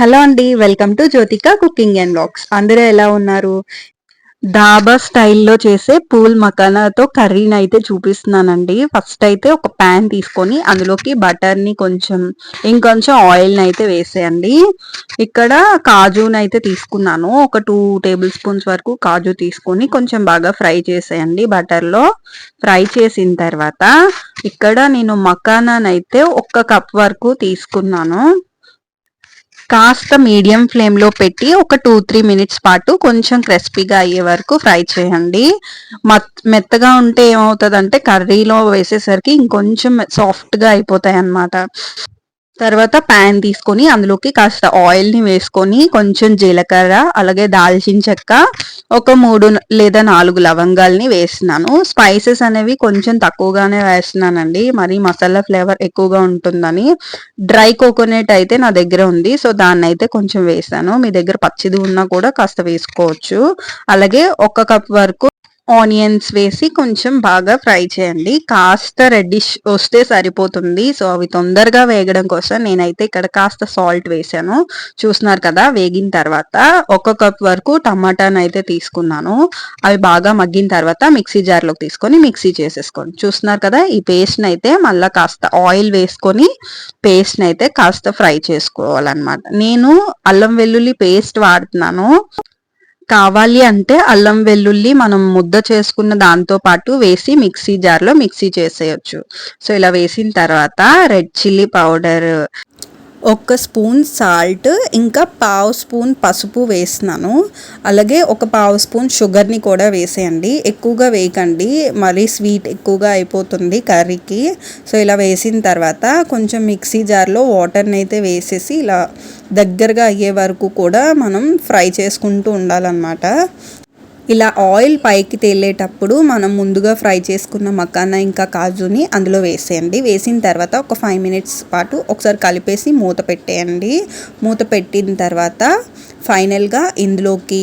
Hello అండి welcome to Jyothika cooking and blogs అందరూ ఎలా ఉన్నారు? డాబా స్టైల్లో చేసే పూల్ మకానాతో కర్రీని అయితే చూపిస్తున్నానండి. ఫస్ట్ అయితే ఒక ప్యాన్ తీసుకొని అందులోకి బటర్ని కొంచెం ఇంకొంచెం ఆయిల్ని అయితే వేసేయండి. ఇక్కడ కాజుని అయితే తీసుకున్నాను. ఒక టూ టేబుల్ స్పూన్స్ వరకు కాజు తీసుకొని కొంచెం బాగా ఫ్రై చేసేయండి బటర్లో. ఫ్రై చేసిన తర్వాత ఇక్కడ నేను మకానానైతే ఒక్క కప్ వరకు తీసుకున్నాను. కాస్త మీడియం ఫ్లేమ్లో పెట్టి ఒక టూ త్రీ మినిట్స్ పాటు కొంచెం క్రిస్పీగా అయ్యే వరకు ఫ్రై చేయండి. మెత్తగా ఉంటే ఏమవుతుందంటే కర్రీలో వేసేసరికి ఇంకొంచెం సాఫ్ట్గా అయిపోతాయి అన్నమాట తర్వాత ప్యాన్ తీసుకొని అందులోకి కాస్త ఆయిల్ని వేసుకొని కొంచెం జీలకర్ర అలాగే దాల్చిన చెక్క ఒక మూడు లేదా నాలుగు లవంగాల్ని వేస్తున్నాను. స్పైసెస్ అనేవి కొంచెం తక్కువగానే వేస్తున్నానండి. మరి మసాలా ఫ్లేవర్ ఎక్కువగా ఉంటుందని. డ్రై కోకోనట్ అయితే నా దగ్గర ఉంది. సో దాన్ని అయితే కొంచెం వేసాను. మీ దగ్గర పచ్చిది ఉన్నా కూడా కాస్త వేసుకోవచ్చు. అలాగే ఒక కప్ వరకు ఆనియన్స్ వేసి కొంచెం బాగా ఫ్రై చేయండి. కాస్త రెడ్డిష్ వస్తే సరిపోతుంది. సో అవి తొందరగా వేగడం కోసం నేనైతే ఇక్కడ కాస్త సాల్ట్ వేసాను. చూస్తున్నారు కదా వేగిన తర్వాత ఒక కప్ వరకు టమాటాను అయితే తీసుకున్నాను. అవి బాగా మగ్గిన తర్వాత మిక్సీ జార్లోకి తీసుకొని మిక్సీ చేసేసుకోండి. చూస్తున్నారు కదా ఈ పేస్ట్ని అయితే మళ్ళీ కాస్త ఆయిల్ వేసుకొని పేస్ట్ని అయితే కాస్త ఫ్రై చేసుకోవాలన్నమాట. నేను అల్లం వెల్లుల్లి పేస్ట్ వాడుతున్నాను. కావాలి అంటే అల్లం వెల్లుల్లి మనం ముద్ద చేసుకున్న దాంతో పాటు వేసి మిక్సీ జార్లో మిక్సీ చేసేయచ్చు. సో ఇలా వేసిన తర్వాత రెడ్ చిల్లీ పౌడర్ ఒక స్పూన్ సాల్ట్ ఇంకా పావు స్పూన్ పసుపు వేసినాను. అలాగే ఒక పావు స్పూన్ షుగర్ని కూడా వేసేయండి. ఎక్కువగా వేయకండి. మరీ స్వీట్ ఎక్కువగా అయిపోతుంది కర్రీకి. సో ఇలా వేసిన తర్వాత కొంచెం మిక్సీ జార్లో వాటర్ని అయితే వేసేసి ఇలా దగ్గరగా అయ్యే వరకు కూడా మనం ఫ్రై చేసుకుంటూ ఉండాలన్నమాట. ఇలా ఆయిల్ పైకి తేలేటప్పుడు మనం ముందుగా ఫ్రై చేసుకున్న మకానా ఇంకా కాజుని అందులో వేసేయండి. వేసిన తర్వాత ఒక ఫైవ్ మినిట్స్ పాటు ఒకసారి కలిపేసి మూత పెట్టేయండి. మూత పెట్టిన తర్వాత ఫైనల్గా ఇందులోకి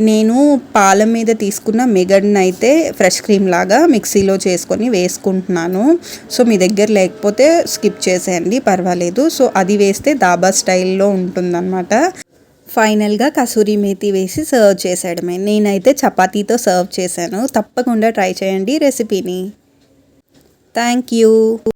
నేను పాల మీద తీసుకున్న మెగడ్ని అయితే ఫ్రెష్ క్రీమ్ లాగా మిక్సీలో చేసుకొని వేసుకుంటున్నాను. సో మీ దగ్గర లేకపోతే స్కిప్ చేసేయండి పర్వాలేదు. సో అది వేస్తే దాబా స్టైల్లో ఉంటుందన్నమాట. ఫైనల్గా కసూరి మేతి వేసి సర్వ్ చేసేయడమే. నేనైతే చపాతీతో సర్వ్ చేశాను. తప్పకుండా ట్రై చేయండి రెసిపీని. Thank you.